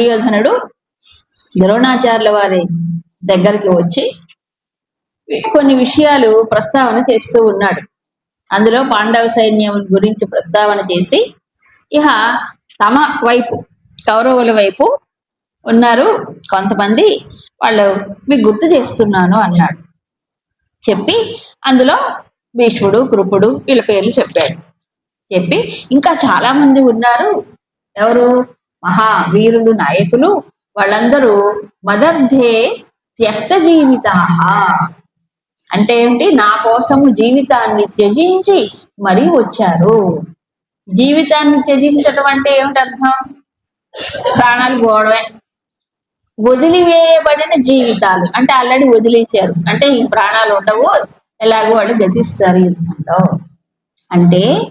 దుర్యోధనుడు ద్రోణాచార్యుల వారి దగ్గరికి వచ్చి కొన్ని విషయాలు ప్రస్తావన చేస్తూ ఉన్నాడు. అందులో పాండవ సైన్యం గురించి ప్రస్తావన చేసి ఇహ తమ వైపు కౌరవుల వైపు ఉన్నారు. కొంతమంది వాళ్ళు మీకు గుర్తు చేస్తున్నాను అన్నాడు. చెప్పి అందులో భీష్ముడు కృపుడు వీళ్ళ పేర్లు చెప్పాడు. చెప్పి ఇంకా చాలా మంది ఉన్నారు. ఎవరు? మహా వీరులు నాయకులు వాళ్ళందరూ మదర్థే త్యక్త జీవితా అంటే ఏంటి నా కోసము జీవితాన్ని త్యజించి మరీ వచ్చారు. జీవితాన్ని త్యజించడం అంటే ఏమిటి అర్థం? ప్రాణాలు పోవడమే. వదిలివేయబడిన జీవితాలు. అంటే ఆల్రెడీ వదిలేశారు. అంటే ఈ ప్రాణాలు ఉండవు. ఎలాగో వాళ్ళు గతిస్తారు యుద్ధంలో. అంటే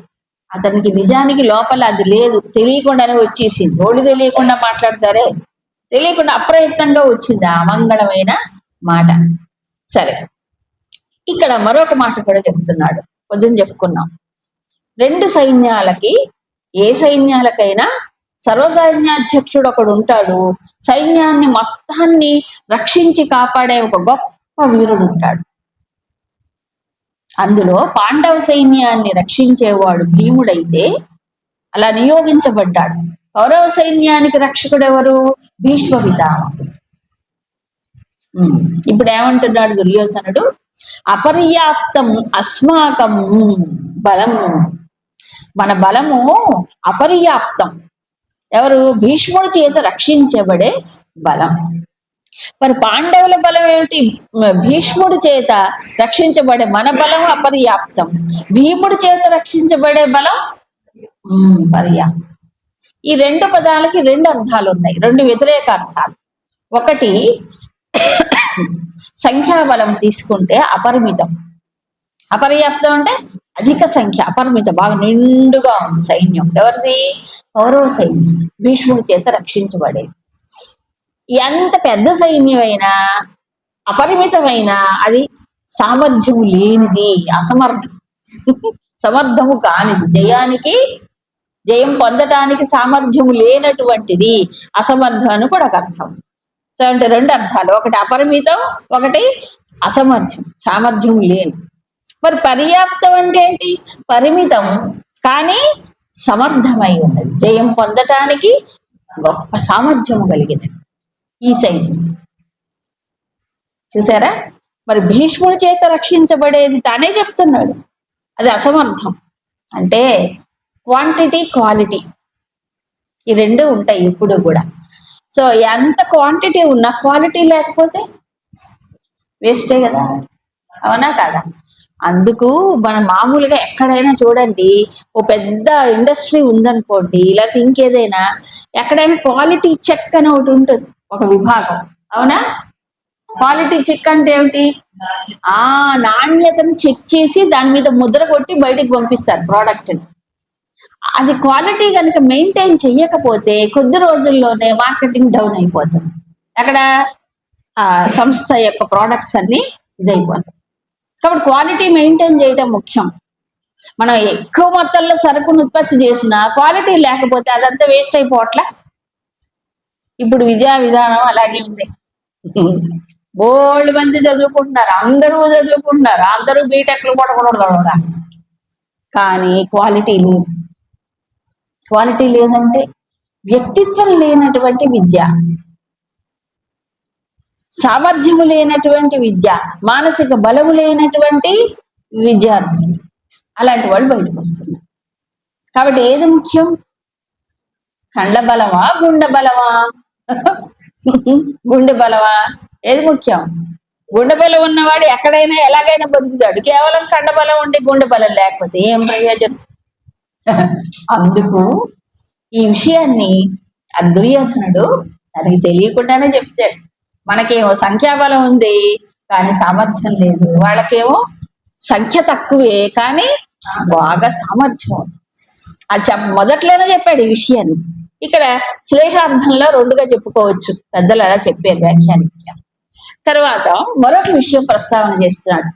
అతనికి నిజానికి లోపల అది లేదు. తెలియకుండానే వచ్చేసింది. రోడ్డు తెలియకుండా మాట్లాడతారే? తెలియకుండా అప్రయత్నంగా వచ్చింది ఆ అమంగళమైన మాట. సరే. ఇక్కడ మరొక మాట కూడా చెప్తున్నాడు. పొద్దున చెప్పుకున్నాం రెండు సైన్యాలకి ఏ సైన్యాలకైనా సర్వసైన్యాధ్యక్షుడు ఒకడు ఉంటాడు సైన్యాన్ని మొత్తాన్ని రక్షించి కాపాడే ఒక గొప్ప వీరుడు ఉంటాడు అందులో పాండవ సైన్యాన్ని రక్షించేవాడు భీముడైతే అలా నియోగించబడ్డాడు. కౌరవ సైన్యానికి రక్షకుడు ఎవరు భీష్మ పితామహుడు. ఇప్పుడు ఏమంటున్నాడు దుర్యోధనుడు? అపర్యాప్తం అస్మాకం బలం. మన బలము అపర్యాప్తం. ఎవరు? భీష్ముడి చేత రక్షించబడే బలం. మరి పాండవుల బలం ఏమిటి? భీష్ముడి చేత రక్షించబడే మన బలం అపర్యాప్తం. భీముడి చేత రక్షించబడే బలం పర్యాప్తం. ఈ రెండు పదాలకి రెండు అర్థాలు ఉన్నాయి రెండు వ్యతిరేక అర్థాలు. ఒకటి సంఖ్యాబలం తీసుకుంటే అపరిమితం. అపర్యాప్తం అంటే అధిక సంఖ్య అపరిమిత బాగా నిండుగా ఉంది సైన్యం. ఎవరిది? కౌరవ సైన్యం. భీష్ముడి చేత రక్షించబడేది. ఎంత పెద్ద సైన్యమైనా అపరిమితమైన అది సామర్థ్యము లేనిది అసమర్థం. సమర్థము కానిది. జయానికి జయం పొందటానికి సామర్థ్యము లేనటువంటిది అసమర్థం అని కూడా ఒక అర్థం. సో అంటే రెండు అర్థాలు. ఒకటి అపరిమితం ఒకటి అసమర్థ్యం సామర్థ్యం లేని. మరి పర్యాప్తం అంటే ఏంటి? పరిమితం. కానీ సమర్థమై ఉన్నది. జయం పొందటానికి గొప్ప సామర్థ్యం కలిగినది. ఈ సైడ్. చూసారా? మరి భీష్ముడి చేత రక్షించబడేది తానే చెప్తున్నాడు. అది అసమర్థం. అంటే క్వాంటిటీ క్వాలిటీ ఈ రెండు ఉంటాయి ఇప్పుడు కూడా. సో ఎంత క్వాంటిటీ ఉన్నా క్వాలిటీ లేకపోతే వేస్టే కదా. అవునా కాదా? అందుకు మనం మామూలుగా ఎక్కడైనా చూడండి ఓ పెద్ద ఇండస్ట్రీ ఉందనుకోండి లేకపోతే ఇంకేదైనా ఎక్కడైనా క్వాలిటీ చెక్ అని ఒకటి ఉంటుంది. ఒక విభాగం. అవునా? క్వాలిటీ చెక్ అంటే ఏమిటి? ఆ నాణ్యతను చెక్ చేసి దాని మీద ముద్ర కొట్టి బయటికి పంపిస్తారు ప్రోడక్ట్ అది క్వాలిటీ కనుక మెయింటైన్ చెయ్యకపోతే కొద్ది రోజుల్లోనే మార్కెటింగ్ డౌన్ అయిపోతుంది. అక్కడ సంస్థ యొక్క ప్రోడక్ట్స్ అన్ని ఇదైపోతాయి. కాబట్టి క్వాలిటీ మెయింటైన్ చేయడం ముఖ్యం. మనం ఎక్కువ మొత్తంలో సరుకును ఉత్పత్తి చేసినా క్వాలిటీ లేకపోతే అదంతా వేస్ట్ అయిపోవట్లే? ఇప్పుడు విద్యా విధానం అలాగే ఉంది. బోల్డ్ మంది చదువుకుంటున్నారు. అందరూ చదువుకుంటున్నారు. అందరూ బీటెక్లు పడకూడదు కానీ క్వాలిటీ లేదు. క్వాలిటీ లేదంటే వ్యక్తిత్వం లేనటువంటి విద్య. సామర్థ్యము లేనటువంటి విద్య. మానసిక బలము లేనటువంటి విద్యార్థులు. అలాంటి వాళ్ళు బయటకు వస్తున్నారు. కాబట్టి ఏది ముఖ్యం? కండ బలమా గుండె బలమా గుండె బలమా? ఏది ముఖ్యం? గుండె బలం ఉన్నవాడు ఎక్కడైనా ఎలాగైనా బతుకుతాడు. కేవలం కండ బలం ఉండి గుండె బలం లేకపోతే ఏం ప్రయోజనం అందుకు ఈ విషయాన్ని ఆ దుర్యోధనుడు తనకి తెలియకుండానే చెప్తాడు. మనకేమో సంఖ్యాబలం ఉంది కానీ సామర్థ్యం లేదు. వాళ్ళకేమో సంఖ్య తక్కువే కానీ బాగా సామర్థ్యం. అది చెప్ మొదట్లోనే చెప్పాడు ఈ విషయాన్ని. ఇక్కడ శ్లేషార్థంలో రెండుగా చెప్పుకోవచ్చు. పెద్దలు అలా చెప్పారు వ్యాఖ్యానించారు తర్వాత మరొక విషయం ప్రస్తావన చేస్తున్నాడు.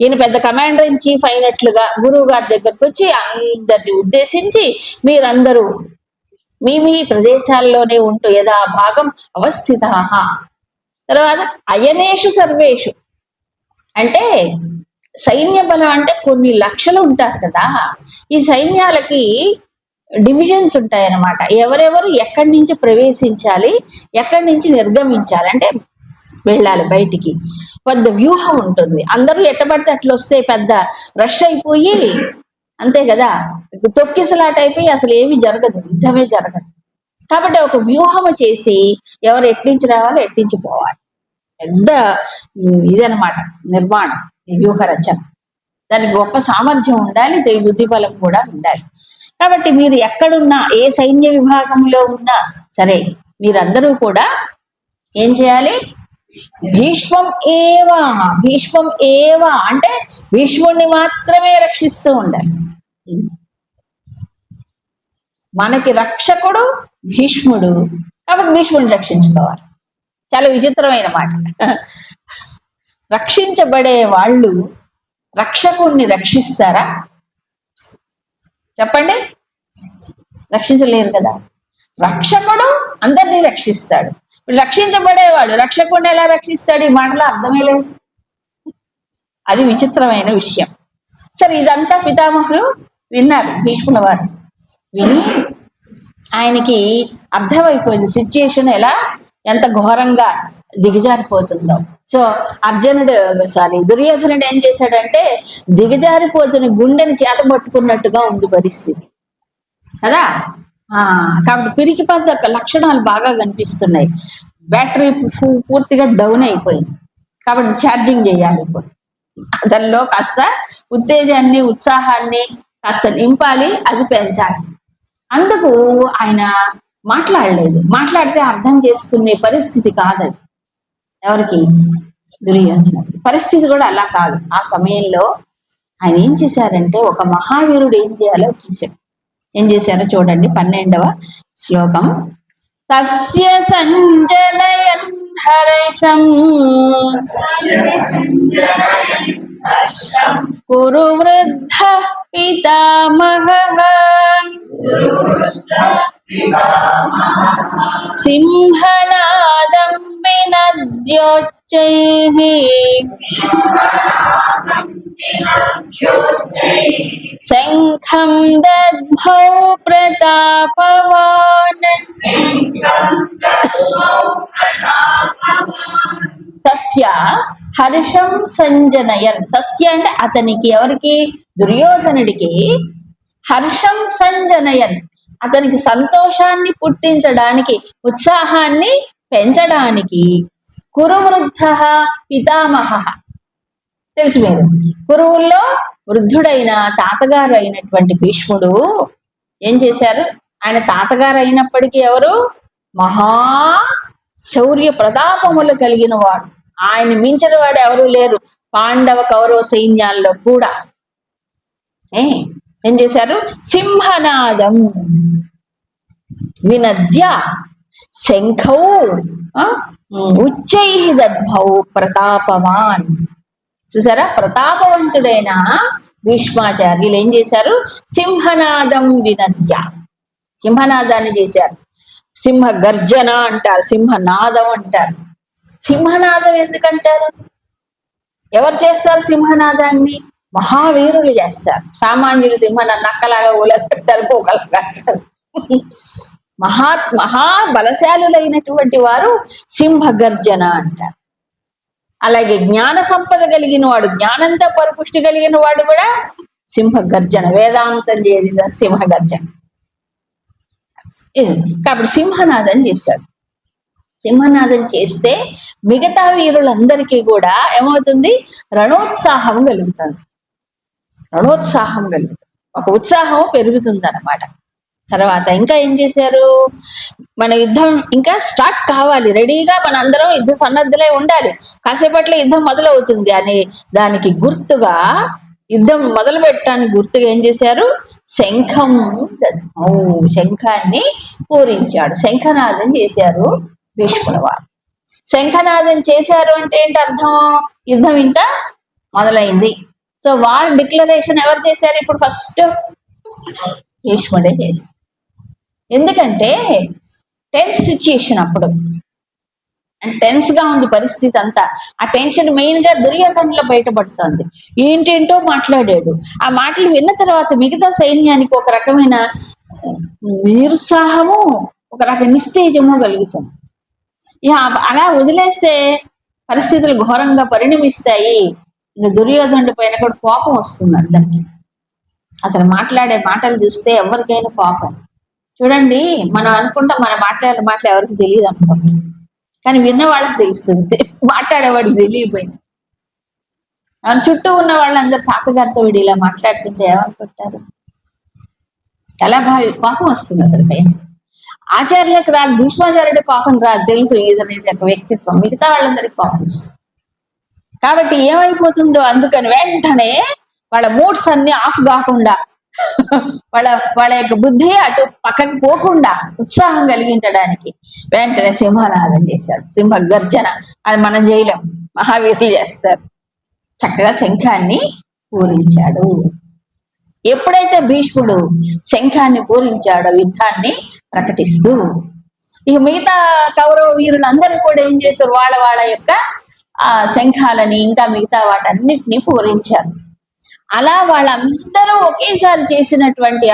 ఈయన పెద్ద కమాండర్ ఇన్ చీఫ్ అయినట్లుగా గురువు గారి దగ్గరకు వచ్చి అందరిని ఉద్దేశించి మీరందరూ మీ మీ ప్రదేశాల్లోనే ఉంటూ యథా భాగం అవస్థిత తర్వాత అయనేషు సర్వేషు. అంటే సైన్య బలం అంటే కొన్ని లక్షలు ఉంటారు కదా. ఈ సైన్యాలకి డివిజన్స్ ఉంటాయన్నమాట. ఎవరెవరు ఎక్కడి నుంచి ప్రవేశించాలి ఎక్కడి నుంచి నిర్గమించాలి అంటే వెళ్ళాలి బయటికి. పెద్ద వ్యూహం ఉంటుంది. అందరూ ఎట్టబడితే అట్లా వస్తే పెద్ద రష్ అయిపోయి అంతే కదా? తొక్కిసలాట అయిపోయి అసలు ఏమీ జరగదు. యుద్ధమే జరగదు. కాబట్టి ఒక వ్యూహం చేసి ఎవరు ఎట్టించి రావాలో ఎట్టించి పోవాలి. పెద్ద ఇదనమాట నిర్మాణం వ్యూహ రచన. దానికి గొప్ప సామర్థ్యం ఉండాలి తే- బుద్ధి బలం కూడా ఉండాలి. కాబట్టి మీరు ఎక్కడున్నా ఏ సైన్య విభాగంలో ఉన్నా సరే మీరందరూ కూడా ఏం చేయాలి? భీష్మం ఏవా భీష్మం ఏవా అంటే భీష్ముడిని మాత్రమే రక్షిస్తూ ఉండాలి. మనకి రక్షకుడు భీష్ముడు కాబట్టి భీష్ముడిని రక్షించుకోవాలి. చాలా విచిత్రమైన మాట. రక్షించబడే వాళ్ళు రక్షకుణ్ణి రక్షిస్తారా? చెప్పండి. రక్షించలేరు కదా. రక్షకుడు అందరినీ రక్షిస్తాడు. రక్షించబడేవాడు రక్షకుడిని ఎలా రక్షిస్తాడు? ఈ మాటలో అర్థమే లేదు. అది విచిత్రమైన విషయం. సరే ఇదంతా పితామహులు విన్నారు భీష్ముల వారు విని ఆయనకి అర్థమైపోయింది. సిచ్యుయేషన్ ఎలా? ఎంత ఘోరంగా దిగజారిపోతుందో. సో అర్జునుడు సారీ దుర్యోధనుడు ఏం చేశాడంటే దిగజారిపోతున్న గుండెని చేత పట్టుకున్నట్టుగా ఉంది పరిస్థితి. కదా? ఆ కాబట్టి పిరికి పద్ధ లక్షణాలు బాగా కనిపిస్తున్నాయి. బ్యాటరీ పూర్తిగా డౌన్ అయిపోయింది. కాబట్టి ఛార్జింగ్ చేయాలి ఇప్పుడు. అతనిలో కాస్త ఉత్తేజాన్ని ఉత్సాహాన్ని కాస్త నింపాలి అది పెంచాలి. అందుకు ఆయన మాట్లాడలేదు. మాట్లాడితే అర్థం చేసుకునే పరిస్థితి కాదది. ఎవరికి? దుర్యోధన. పరిస్థితి కూడా అలా కాదు. ఆ సమయంలో ఆయన ఏం చేశారంటే ఒక మహావీరుడు ఏం చేయాలో చూశాడు. ఏం చేశారో చూడండి. పన్నెండవ శ్లోకం. తస్య సంజనయన్ హర్షం. కురు వృద్ధ పితామహ. సింహనాదం వినద్యోచ్చైః శంఖం దద్భౌ ప్రతాపవాన్ తస్య హర్షం సంజనయన్ తస్య అంటే అతనికి ఎవరికి? దుర్యోధనుడికి హర్షం సంజనయన్. అతనికి సంతోషాన్ని పుట్టించడానికి ఉత్సాహాన్ని పెంచడానికి కురువృద్ధ పితామహ. తెలుసు మీరు? కురువుల్లో వృద్ధుడైన తాతగారు అయినటువంటి భీష్ముడు ఏం చేశారు? ఆయన తాతగారు అయినప్పటికీ ఎవరు? మహా శౌర్య ప్రతాపములు కలిగిన వాడు ఆయన మించిన వాడు ఎవరు లేరు. పాండవ కౌరవ సైన్యాల్లో కూడా. ఏ? ఏం చేశారు? సింహనాదం వినద్య శంఖౌ ఉచ్చై దద్భౌ ప్రతాపవాన్. చూసారా? ప్రతాపవంతుడైన భీష్మాచార్యులు ఏం చేశారు? సింహనాదం వినద్య. సింహనాదాన్ని చేశారు. సింహ గర్జన అంటారు సింహనాదం అంటారు. సింహనాదం ఎందుకంటారు? ఎవరు చేస్తారు సింహనాదాన్ని? మహావీరులు చేస్తారు. సామాన్యులు సింహన నక్కలాగా ఊలెత్తారు పోకలాగా మహా మహా బలశాలులైనటువంటి వారు సింహ గర్జన అంటారు. అలాగే జ్ఞాన సంపద కలిగిన వాడు జ్ఞానంతో పరిపుష్టి కలిగిన వాడు కూడా సింహ గర్జన వేదాంతం చేసిన సింహ గర్జన ఇది. కాబట్టి సింహనాదం చేశాడు. సింహనాదం చేస్తే మిగతా వీరులందరికీ కూడా ఏమవుతుంది? రణోత్సాహం కలుగుతుంది. రణోత్సాహం కలుగుతుంది. ఒక ఉత్సాహం పెరుగుతుంది అనమాట తర్వాత ఇంకా ఏం చేశారు? మన యుద్ధం ఇంకా స్టార్ట్ కావాలి. రెడీగా మన అందరం యుద్ధ సన్నద్ధులై ఉండాలి. కాసేపట్లో యుద్ధం మొదలవుతుంది అని దానికి గుర్తుగా యుద్ధం మొదలు పెట్టడానికి గుర్తుగా ఏం చేశారు? శంఖం శంఖాన్ని పూరించాడు. శంఖనాదం చేశారు భీష్ముడు వారు. శంఖనాదం చేశారు అంటే ఏంటి అర్థం? యుద్ధం ఇంకా మొదలైంది. సో వార్ డిక్లరేషన్ ఎవరు చేశారు? ఇప్పుడు ఫస్ట్ భీష్ముడే చేశారు. ఎందుకంటే టెన్స్ సిచ్యుయేషన్ అప్పుడు. అండ్ టెన్స్గా ఉంది పరిస్థితి అంతా. ఆ టెన్షన్ మెయిన్గా దుర్యోధనలో బయటపడుతోంది. ఏంటేంటో మాట్లాడాడు. ఆ మాటలు విన్న తర్వాత మిగతా సైన్యానికి ఒక రకమైన నిరుత్సాహము ఒక రక నిస్తేజము కలుగుతుంది. ఇక అలా వదిలేస్తే పరిస్థితులు ఘోరంగా పరిణమిస్తాయి. ఇంకా దుర్యోధనుడి పైన కూడా కోపం వస్తుంది అందరికి. అతను మాట్లాడే మాటలు చూస్తే ఎవరికైనా కోపం. చూడండి మనం అనుకుంటాం మనం మాట్లాడే మాటలు ఎవరికి తెలియదు అనుకుంటాం. కానీ విన్న వాళ్ళకి తెలుస్తుంది. మాట్లాడేవాడికి తెలియపోయింది మన చుట్టూ ఉన్న వాళ్ళందరూ తాతగారితో వీడు ఇలా మాట్లాడుతుంటే ఏమనుకుంటారు? ఎలా భావి కోపం వస్తుంది అతడి పైన. ఆచార్యులకు రాదు భీష్మాచార్యుడి కోపం రాదు తెలుసు ఇదనేది ఒక వ్యక్తిత్వం. మిగతా వాళ్ళందరికీ కోపం వస్తుంది. కాబట్టి ఏమైపోతుందో అందుకని వెంటనే వాళ్ళ మూడ్స్ అన్ని ఆఫ్ కాకుండా వాళ్ళ వాళ్ళ యొక్క బుద్ధి అటు పక్కకి పోకుండా ఉత్సాహం కలిగించడానికి వెంటనే సింహనాదం చేశాడు. సింహ గర్జన. అది మనం చేయలేం. మహావీరులు చేస్తారు. చక్కగా శంఖాన్ని పూరించాడు. ఎప్పుడైతే భీష్ముడు శంఖాన్ని పూరించాడో యుద్ధాన్ని ప్రకటిస్తూ ఇక మిగతా కౌరవ వీరులందరూ కూడా ఏం చేస్తారు వాళ్ళ వాళ్ళ యొక్క ఆ శంఖాలని ఇంకా మిగతా వాటన్నిటిని పూరించారు. అలా వాళ్ళందరూ ఒకేసారి చేసినటువంటి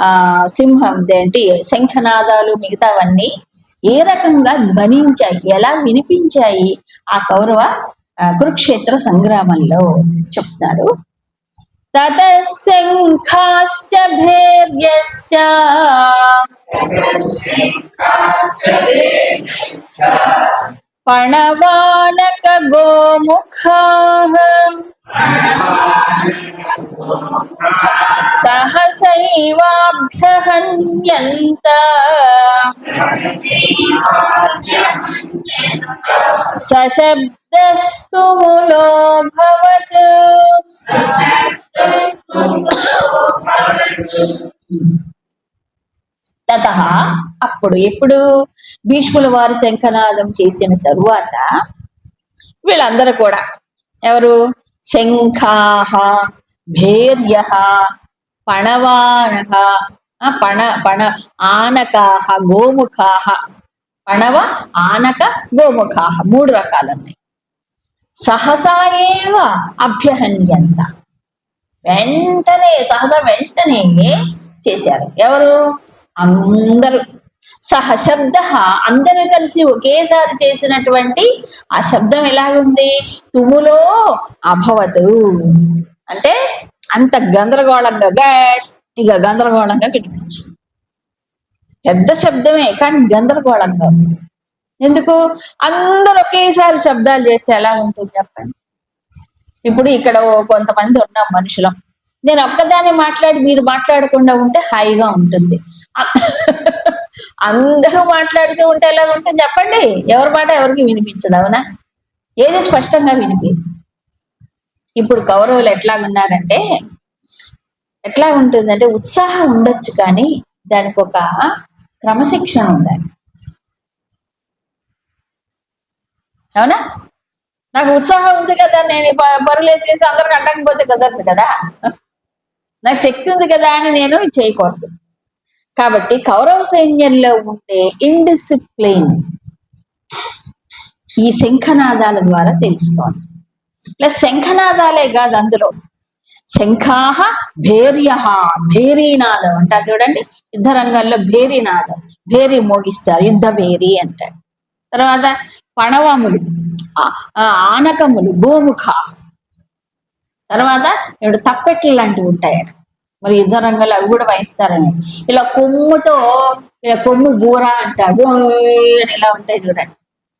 ఆ సింహం ఏంటి శంఖనాదాలు మిగతావన్నీ ఏ రకంగా ధ్వనించాయి ఎలా వినిపించాయి ఆ కౌరవ కురుక్షేత్ర సంగ్రామంలో చెప్తున్నాడు తతశంఖాశ్చ భేర్యశ్చ పణవానక గోముఖా. సహసైవాభ్యహన్యంత. సశబ్దస్తు ములోభవత్ తత అప్పుడు ఎప్పుడు? భీష్ముల వారు శంఖనాదం చేసిన తరువాత వీళ్ళందరూ కూడా ఎవరు? శంఖాహ భేర్య పణవానహ పణ పణ ఆనకాహ గోముఖాహ పణవ ఆనక గోముఖాహ మూడు రకాలు ఉన్నాయి సహసా ఏవ అభ్యహన్యంత. వెంటనే సహస వెంటనే చేశారు. ఎవరు? అందరూ సహశబ్ద అందరూ కలిసి ఒకేసారి చేసినటువంటి ఆ శబ్దం ఎలాగుంది? తుములో అభవదు అంటే అంత గందరగోళంగా గట్టిగా గందరగోళంగా వినిపించింది పెద్ద శబ్దమే కానీ గందరగోళంగా ఉంది. ఎందుకు? అందరూ ఒకేసారి శబ్దాలు చేస్తే ఎలా ఉంటుంది చెప్పండి? ఇప్పుడు ఇక్కడ ఓ కొంతమంది ఉన్నాం మనుషులం. నేను ఒక్కదాన్ని మాట్లాడి మీరు మాట్లాడకుండా ఉంటే హాయిగా ఉంటుంది. అందరూ మాట్లాడుతూ ఉంటే ఎలా ఉంటుంది చెప్పండి? ఎవరి మాట ఎవరికి వినిపించదు అవునా? ఏది స్పష్టంగా వినిపించదు. ఇప్పుడు కౌరవులు ఎట్లా ఉన్నారంటే ఎట్లా ఉంటుందంటే ఉత్సాహం ఉండొచ్చు కానీ దానికి ఒక క్రమశిక్షణ ఉండాలి. అవునా? నాకు ఉత్సాహం ఉంది కదా నేను ప- పరులు ఎత్తేసి అందరికి అడ్డకపోతే కుదరదు కదా. నాకు శక్తి ఉంది కదా అని నేను చేయకూడదు. కాబట్టి కౌరవ సైన్యంలో ఉండే ఇండిసిప్లిన్ ఈ శంఖనాదాల ద్వారా తెలుస్తోంది. ప్లస్ శంఖనాదాలే కాదు అందులో. శంఖాహ భేర్య భేరీనాదం అంటారు చూడండి. యుద్ధ రంగంలో భేరీనాదం భేరి మోగిస్తారు యుద్ధ భేరి అంటాడు తర్వాత పణవములు ఆ- ఆనకములు గోముఖ. తర్వాత ఇప్పుడు తప్పెట్లు లాంటివి ఉంటాయట. మరి యుద్ధ రంగంలో అవి కూడా వహిస్తారని. ఇలా కొమ్ముతో ఇలా కొమ్ము బూర అంటారు. అని ఇలా ఉంటాయి చూడండి.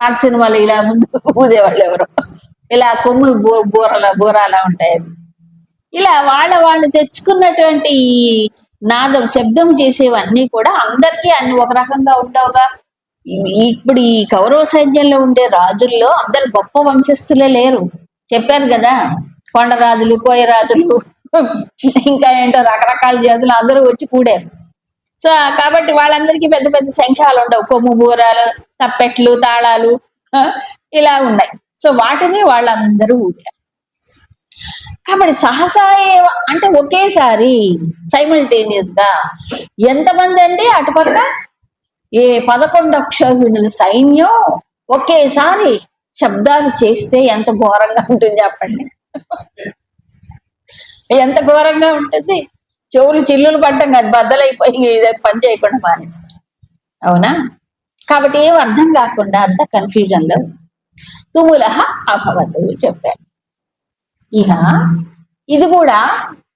పాత సినిమాలు ఇలా ముందు ఊదేవాళ్ళు ఎవరు. ఇలా కొమ్ము బూ- బూరల బూరాల ఉంటాయి ఇలా వాళ్ళ వాళ్ళు తెచ్చుకున్నటువంటి ఈ నాదం శబ్దం చేసేవన్నీ కూడా అందరికీ అన్ని ఒక రకంగా ఉండవుగా. ఇప్పుడు ఈ కౌరవ సైన్యంలో ఉండే రాజుల్లో అందరు గొప్ప వంశస్థులే లేరు. చెప్పారు కదా. కొండరాజులు కోయరాజులు ఇంకా ఏంటో రకరకాల జాతులు అందరూ వచ్చి కూడారు. సో కాబట్టి వాళ్ళందరికీ పెద్ద పెద్ద సంఖ్యలు ఉండవు. కొమ్ము బూరాలు తప్పెట్లు తాళాలు ఇలా ఉన్నాయి. సో వాటిని వాళ్ళందరూ ఊదారు కాబట్టి సహస అంటే ఒకేసారి సైమల్టేనియస్గా ఎంతమంది అండి అటుపక్క? ఏ పదకొండు అక్షోహిణుల సైన్యం ఒకేసారి శబ్దాలు చేస్తే ఎంత ఘోరంగా ఉంటుంది చెప్పండి. ఎంత ఘోరంగా ఉంటుంది? చెవులు చిల్లులు పడ్డం కాదు బద్దలైపోయి పని చేయకుండా మానేస్తారు. అవునా? కాబట్టి ఏం అర్థం కాకుండా అంత కన్ఫ్యూజన్లో తుముల అభవతు చెప్పారు. ఇక ఇది కూడా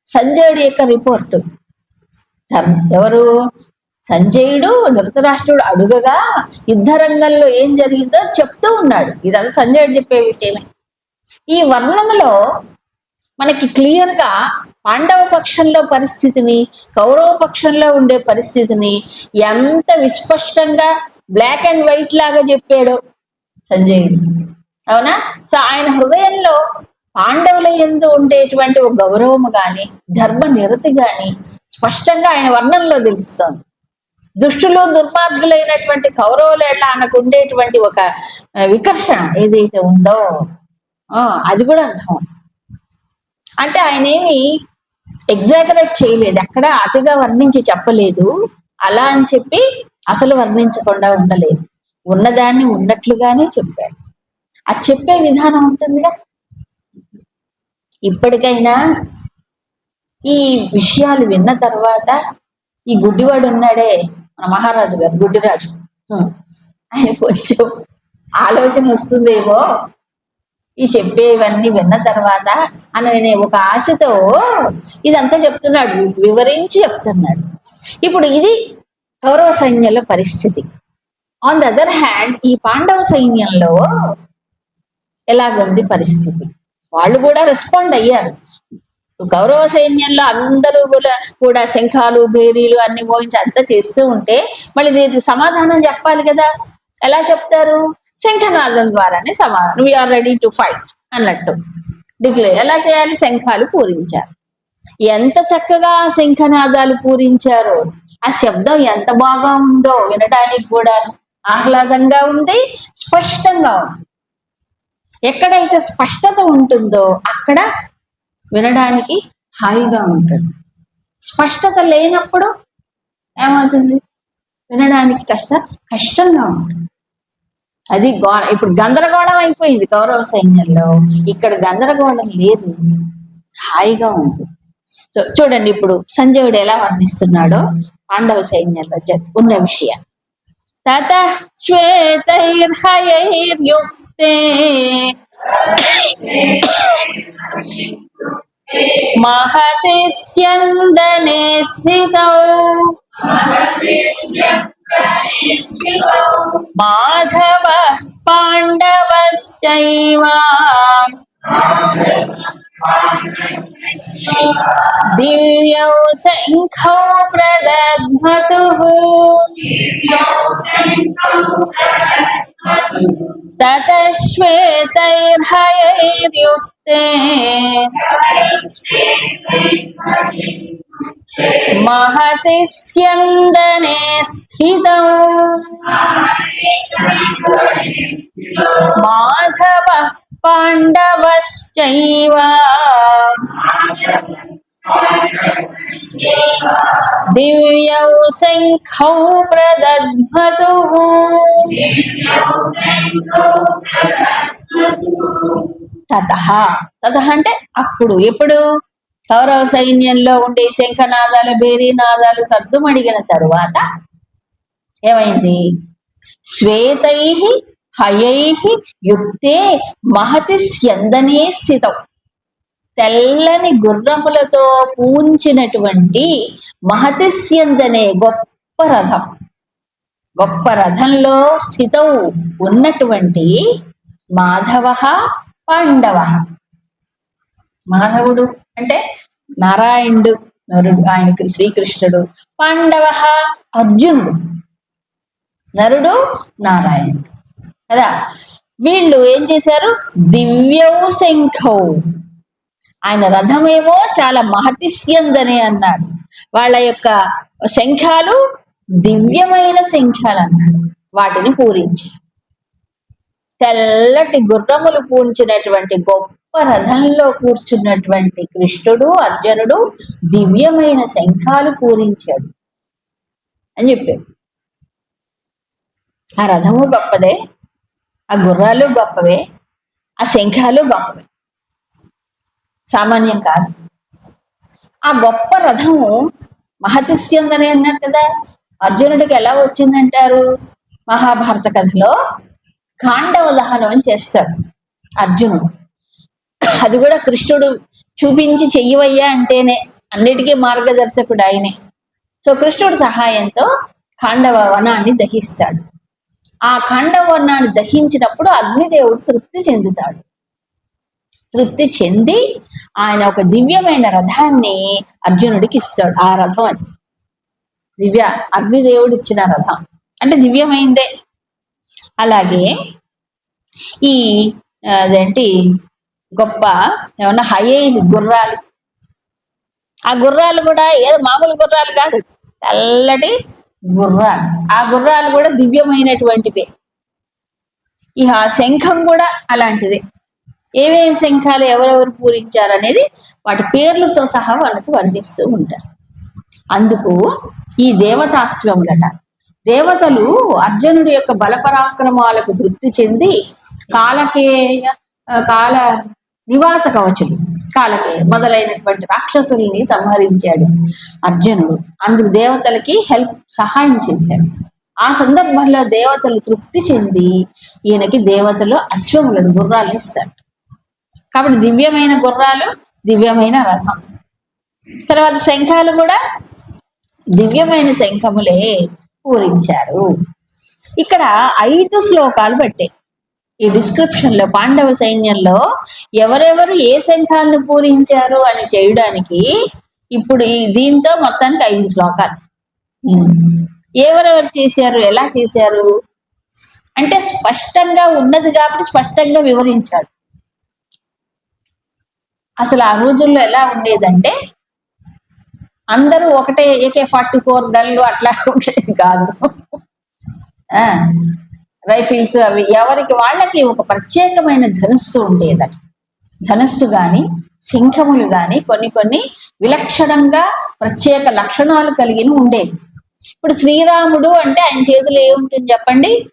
సంజయుడి యొక్క రిపోర్టు ఎవరు? సంజయుడు ధృతరాష్ట్రుడు అడుగగా యుద్ధ రంగంలో ఏం జరిగిందో చెప్తూ ఉన్నాడు. ఇదంతా సంజయుడు చెప్పే విషయమే. ఈ వర్ణనలో మనకి క్లియర్గా పాండవ పక్షంలో పరిస్థితిని కౌరవ పక్షంలో ఉండే పరిస్థితిని ఎంత విస్పష్టంగా బ్లాక్ అండ్ వైట్ లాగా చెప్పాడో సంజయుడు అవునా? సో ఆయన హృదయంలో పాండవుల ఎందు ఉండేటువంటి ఒక గౌరవము గాని ధర్మ నిరతి గాని స్పష్టంగా ఆయన వర్ణంలో తెలుస్తోంది. దుష్టులు దుర్మార్గులైనటువంటి కౌరవులు ఎట్లా ఆయనకు ఉండేటువంటి ఒక వికర్షణ ఏదైతే ఉందో అది కూడా అర్థం అంటే ఆయన ఏమి ఎగ్జాగరేట్ చేయలేదు. ఎక్కడ అతిగా వర్ణించి చెప్పలేదు. అలా అని చెప్పి అసలు వర్ణించకుండా ఉండలేదు. ఉన్నదాన్ని ఉన్నట్లుగానే చెప్పాడు. అది చెప్పే విధానం ఉంటుందిగా. ఇప్పటికైనా ఈ విషయాలు విన్న తర్వాత ఈ గుడ్డివాడు ఉన్నాడే మన మహారాజు గారు గుడ్డిరాజు ఆయన కొంచెం ఆలోచన వస్తుందేమో ఈ చెప్పేవన్నీ విన్న తర్వాత అనే ఒక ఆశతో ఇదంతా చెప్తున్నాడు వివరించి చెప్తున్నాడు. ఇప్పుడు ఇది కౌరవ సైన్యంలో పరిస్థితి. ఆన్ ద అదర్ హ్యాండ్ ఈ పాండవ సైన్యంలో ఎలాగుంది పరిస్థితి? వాళ్ళు కూడా రెస్పాండ్ అయ్యారు. గౌరవ సైన్యంలో అందరూ కూడా కూడా శంఖాలు భేరీలు అన్ని మోగించి అంతా చేస్తూ ఉంటే మళ్ళీ దీనికి సమాధానం చెప్పాలి కదా? ఎలా చెప్తారు? శంఖనాదం ద్వారానే సమాధానం we are ready to fight. Declare ఎలా చేయాలి? శంఖాలు పూరించారు ఎంత చక్కగా ఆ శంఖనాదాలు పూరించారో ఆ శబ్దం ఎంత బాగా ఉందో వినడానికి కూడా ఆహ్లాదంగా ఉంది స్పష్టంగా ఉంది. ఎక్కడైతే స్పష్టత ఉంటుందో అక్కడ వినడానికి హాయిగా ఉంటుంది. స్పష్టత లేనప్పుడు ఏమవుతుంది? వినడానికి కష్ట కష్టంగా ఉంటుంది. అది ఇప్పుడు గందరగోళం అయిపోయింది కౌరవ సైన్యంలో. ఇక్కడ గందరగోళం లేదు. హాయిగా ఉంది. సో చూడండి ఇప్పుడు సంజయుడు ఎలా వర్ణిస్తున్నాడో పాండవ సైన్యంలో ఉన్న విషయం. తత శ్వేతైర్హయైర్యుక్తే. మహతి స్థిత స్థితౌ. माधवः पाण्डवश्चैव दिव्यौ शङ्खौ प्रदध्मतुः ततः श्वेतैर्हयैर्युक्ते महति स्यन्दने स्थितौ माधवः पाण्डवश्चैव दिव्यौ शङ्खौ प्रदध्मतुः తతహ తతహ అంటే అప్పుడు ఎప్పుడు కౌరవ సైన్యంలో ఉండే శంఖనాదాలు బేరీనాదాలు సర్దుమడిగిన తరువాత ఏమైంది? శ్వేతై హయై యుక్తే మహతి స్యందనే స్థితం. తెల్లని గుర్రములతో పూంచినటువంటి మహతి స్యందనే గొప్ప రథం. గొప్ప రథంలో స్థితం ఉన్నటువంటి మాధవ పాండవ. మాధవుడు అంటే నారాయణుడు నరుడు ఆయన శ్రీకృష్ణుడు పాండవ అర్జునుడు నరుడు నారాయణుడు. కదా? వీళ్ళు ఏం చేశారు? దివ్యౌ శంఖౌ ఆయన రథమేమో చాలా మహతిస్యందని అన్నాడు. వాళ్ళ యొక్క శంఖాలు దివ్యమైన శంఖాలు అన్నాడు. వాటిని పూరించారు తెల్లటి గుర్రములు పూరించినటువంటి గొప్ప రథంలో కూర్చున్నటువంటి కృష్ణుడు అర్జునుడు దివ్యమైన శంఖాలు పూరించాడు అని చెప్పాడు. ఆ రథము గొప్పదే ఆ గుర్రాలు గొప్పవే ఆ శంఖాలు గొప్పవే. సామాన్యం కాదు. ఆ గొప్ప రథము మహతిస్యందని అన్నారు కదా. అర్జునుడికి ఎలా వచ్చిందంటారు? మహాభారత కథలో కాండవ దహనం అని చేస్తాడు అర్జునుడు. అది కూడా కృష్ణుడు చూపించి చెయ్యవయ్యా అంటేనే అన్నిటికీ మార్గదర్శకుడు ఆయనే. సో కృష్ణుడు సహాయంతో ఖాండవ వనాన్ని దహిస్తాడు. ఆ ఖాండవ వనాన్ని దహించినప్పుడు అగ్నిదేవుడు తృప్తి చెందుతాడు. తృప్తి చెంది ఆయన ఒక దివ్యమైన రథాన్ని అర్జునుడికి ఇస్తాడు. ఆ రథం అది. దివ్య అగ్నిదేవుడు ఇచ్చిన రథం. అంటే దివ్యమైందే. అలాగే ఈ అదేంటి గొప్ప ఏమన్నా హై గుర్రాలు. ఆ గుర్రాలు కూడా ఏదో మామూలు గుర్రాలు కాదు చల్లటి గుర్రాలు. ఆ గుర్రాలు కూడా దివ్యమైనటువంటివే. ఇక ఆ శంఖం కూడా అలాంటిదే. ఏమేమి శంఖాలు ఎవరెవరు పూరించారు అనేది వాటి పేర్లతో సహా వాళ్ళకు వర్ణిస్తూ ఉంటారు. అందుకు ఈ దేవతాస్త్రములట దేవతలు అర్జునుడి యొక్క బలపరాక్రమాలకు తృప్తి చెంది కాలకేయ కాల నివాత కవచులు కాలకే మొదలైనటువంటి రాక్షసుల్ని సంహరించాడు అర్జునుడు. అందుకు దేవతలకి హెల్ప్ సహాయం చేశాడు. ఆ సందర్భంలో దేవతలు తృప్తి చెంది ఈయనకి దేవతలు అశ్వములను గుర్రాలు ఇస్తారు. కాబట్టి దివ్యమైన గుర్రాలు దివ్యమైన రథం. తర్వాత శంఖాలు కూడా దివ్యమైన శంఖములే పూరించారు ఇక్కడ ఐదు శ్లోకాలు పెట్టాయి. ఈ డిస్క్రిప్షన్లో పాండవ సైన్యంలో ఎవరెవరు ఏ శంఖాలను పూరించారు అని చేయడానికి ఇప్పుడు ఈ దీంతో మొత్తానికి ఐదు శ్లోకాలు. ఎవరెవరు చేశారు ఎలా చేశారు? అంటే స్పష్టంగా ఉన్నది కాబట్టి స్పష్టంగా వివరించాడు. అసలు ఆ రోజుల్లో ఎలా ఉండేదంటే అందరూ ఒకటే ఏకే ఫార్టీ ఫోర్ గన్లు అట్లా ఉండేది కాదు. రైఫిల్స్ అవి ఎవరికి వాళ్ళకి ఒక ప్రత్యేకమైన ధనుస్సు ఉండేదట. ధనుస్సు గాని శంఖములు గాని కొన్ని కొన్ని విలక్షణంగా ప్రత్యేక లక్షణాలు కలిగిన ఉండేవి. ఇప్పుడు శ్రీరాముడు అంటే ఆయన చేతులు ఏముంటుంది చెప్పండి?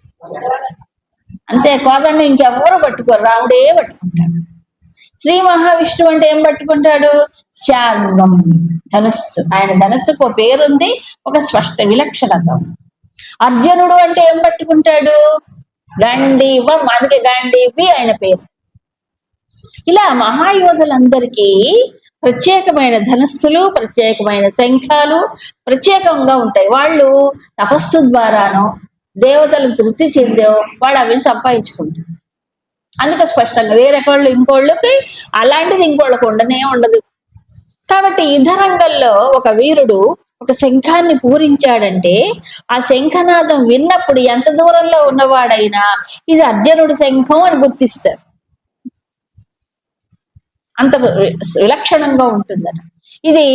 అంతే కోదండ ఇంకెవరు పట్టుకోరు. రాముడే పట్టుకుంటాడు. శ్రీ మహావిష్ణువు అంటే ఏం పట్టుకుంటాడు? శాంగం ధనస్సు. ఆయన ధనస్సుకు ఒక పేరుంది ఒక స్పష్ట విలక్షణత అర్జునుడు అంటే ఏం పట్టుకుంటాడు? గండీవం అందుకే గండీవి ఆయన పేరు. ఇలా మహాయోధులందరికీ ప్రత్యేకమైన ధనస్సులు ప్రత్యేకమైన శంఖాలు ప్రత్యేకంగా ఉంటాయి. వాళ్ళు తపస్సు ద్వారానో దేవతలకు తృప్తి చెందో వాళ్ళు అవి సంపాదించుకుంటారు. అందుకే స్పష్టంగా వేరే వాళ్ళు ఇంకోళ్ళకి అలాంటిది ఇంకోళ్ళకి ఉండనే ఉండదు. కాబట్టి యుద్ధరంగంలో ఒక వీరుడు ఒక శంఖాన్ని పూరించాడంటే ఆ శంఖనాదం విన్నప్పుడు ఎంత దూరంలో ఉన్నవాడైనా ఇది అర్జునుడి శంఖం అని గుర్తిస్తారు. అంత విలక్షణంగా ఉంటుందట. ఇది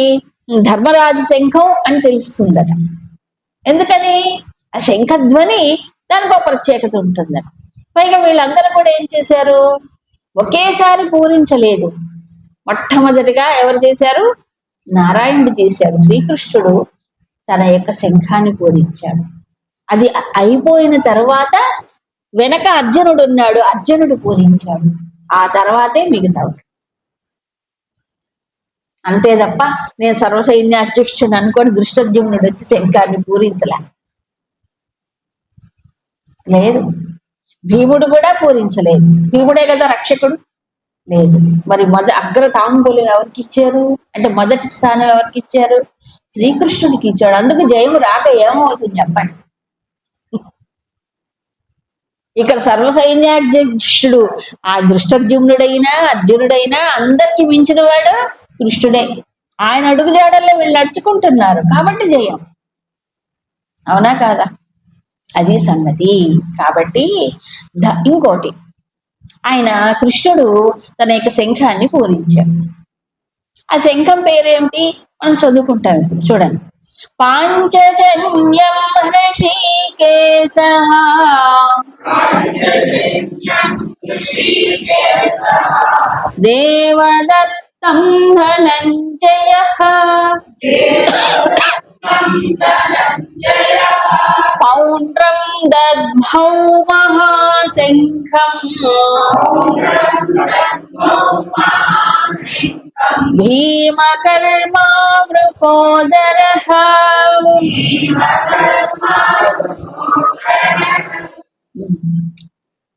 ధర్మరాజు శంఖం అని తెలుస్తుందట. ఎందుకని? ఆ శంఖధ్వని దానికి ఒక ప్రత్యేకత ఉంటుందట. పైగా వీళ్ళందరూ కూడా ఏం చేశారు? ఒకేసారి పూరించలేదు. మొట్టమొదటిగా ఎవరు చేశారు? నారాయణుడు చేశాడు. శ్రీకృష్ణుడు తన యొక్క శంఖాన్ని పూరించాడు. అది అయిపోయిన తర్వాత వెనక అర్జునుడు ఉన్నాడు. అర్జునుడు పూరించాడు. ఆ తర్వాతే మిగతా అంతే తప్ప నేను సర్వసైన్య అధ్యక్షుని అనుకొని దృష్టద్యుమ్నుడు వచ్చి శంఖాన్ని పూరించలే. లేదు. భీముడు కూడా పూరించలేదు. భీముడే కదా రక్షకుడు. లేదు. మరి మొద అగ్ర తాంబూలం ఎవరికి ఇచ్చారు? అంటే మొదటి స్థానం ఎవరికి ఇచ్చారు? శ్రీకృష్ణుడికి ఇచ్చాడు. అందుకు జయము రాక ఏమవుతుంది చెప్పండి? ఇక్కడ సర్వ సైన్యాధ్యక్షుడు ఆ దృష్టద్యుమ్నుడైనా అర్జునుడైనా అందరికి మించిన వాడు కృష్ణుడే. ఆయన అడుగు జాడల్లో వీళ్ళు నడుచుకుంటున్నారు. కాబట్టి జయం. అవునా కాదా? అది సంగతి. కాబట్టి ఇంకోటి. ఆయన కృష్ణుడు తన యొక్క శంఖాన్ని పూరించాడు. ఆ శంఖం పేరేమిటి? మనం చదువుకుంటాం ఇప్పుడు చూడండి. పాంచజన్యం హృషికేశ. దేవదత్తం ధనంజయ. పౌండ్రం దద్భౌ మహాశంఖం భీమకర్మావృకోదర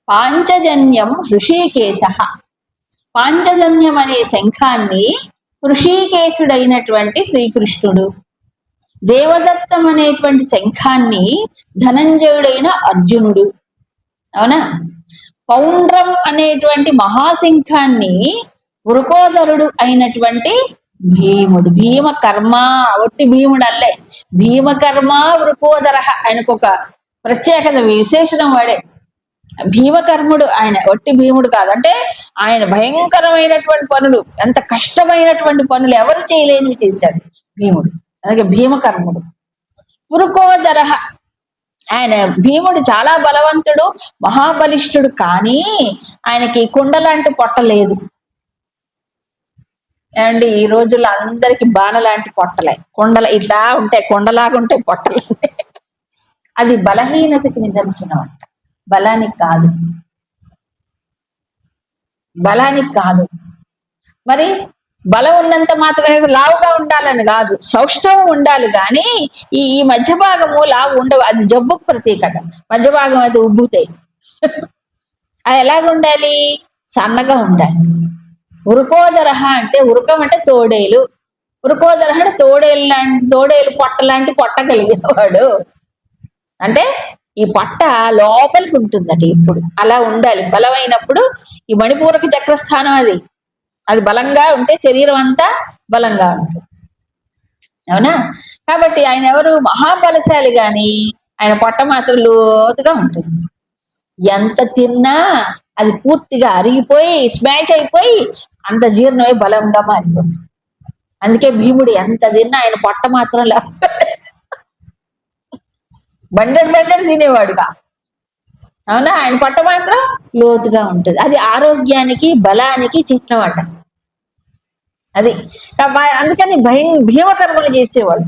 పాంచజన్యం హృషీకేశ పాంచజన్యం అనే శంఖాన్ని హృషీకేశుడైనటువంటి శ్రీకృష్ణుడు దేవదత్తం అనేటువంటి శంఖాన్ని ధనంజయుడైన అర్జునుడు. అవునా? పౌండ్రం అనేటువంటి మహాశంఖాన్ని వృకోదరుడు అయినటువంటి భీముడు. భీమ కర్మ ఒట్టి భీముడు అల్లే భీమకర్మ వృకోదర ఆయనకు ఒక ప్రత్యేకత విశేషణం వాడే. భీమకర్ముడు ఆయన. ఒట్టి భీముడు కాదు. అంటే ఆయన భయంకరమైనటువంటి పనులు ఎంత కష్టమైనటువంటి పనులు ఎవరు చేయలేనివి చేశాడు భీముడు. అలాగే భీమకర్ముడు. పురుకోదర. ఆయన భీముడు చాలా బలవంతుడు మహాబలిష్ఠుడు కానీ ఆయనకి కుండ లాంటి పొట్ట లేదు. అండ్ ఈ రోజుల్లో అందరికి బాణ లాంటి పొట్టలే. కొండల ఇట్లా ఉంటాయి కొండలాగా ఉంటాయి పొట్టలే. అది బలహీనతకి నిదర్శనం అంట బలానికి కాదు. బలానికి కాదు. మరి బలం ఉన్నంత మాత్రమే లావుగా ఉండాలని కాదు సౌష్ఠవం ఉండాలి కానీ ఈ ఈ మధ్య భాగము లావు ఉండవు. అది జబ్బుకు ప్రతీకట. మధ్య భాగం అది ఉబ్బుతాయి. అది ఎలాగ ఉండాలి? సన్నగా ఉండాలి. ఉరుకోదరహ అంటే ఉరుకం అంటే తోడేలు. ఉరుకోదరహ అంటే తోడేలు లాంటి తోడేలు పొట్ట లాంటి పొట్ట కలిగినవాడు అంటే ఈ పొట్ట లోపలికి ఉంటుందట ఇప్పుడు. అలా ఉండాలి. బలమైనప్పుడు ఈ మణిపూరక చక్రస్థానం అది. అది బలంగా ఉంటే శరీరం అంతా బలంగా ఉంటుంది. అవునా? కాబట్టి ఆయన ఎవరు? మహాబలశాలి గాని ఆయన పొట్ట మాత్రం లోతుగా ఉంటుంది. ఎంత తిన్నా అది పూర్తిగా అరిగిపోయి స్మాష్ అయిపోయి అంత జీర్ణమై బలంగా మారిపోతుంది. అందుకే భీముడు ఎంత తిన్నా ఆయన పొట్ట మాత్రం లే బండెడు బండెడు తినేవాడుగా. అవునా? ఆయన పొట్ట మాత్రం లోతుగా ఉంటుంది. అది ఆరోగ్యానికి బలానికి చిహ్నం అంట. అది. అందుకని భయం భీమకర్మలు చేసేవాడు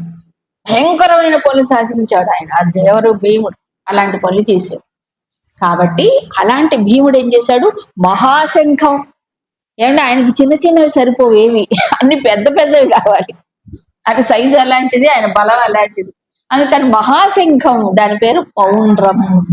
భయంకరమైన పనులు సాధించాడు ఆయన. అది ఎవరు? భీముడు. అలాంటి పనులు చేసేవాడు. కాబట్టి అలాంటి భీముడు ఏం చేశాడు? మహాశంఖం. ఏమంటే ఆయనకి చిన్న చిన్నవి సరిపోవేవి అన్ని పెద్ద పెద్దవి కావాలి. ఆయన సైజు అలాంటిది ఆయన బలం అలాంటిది. అందుకని మహాశంఖం దాని పేరు పౌండ్రం.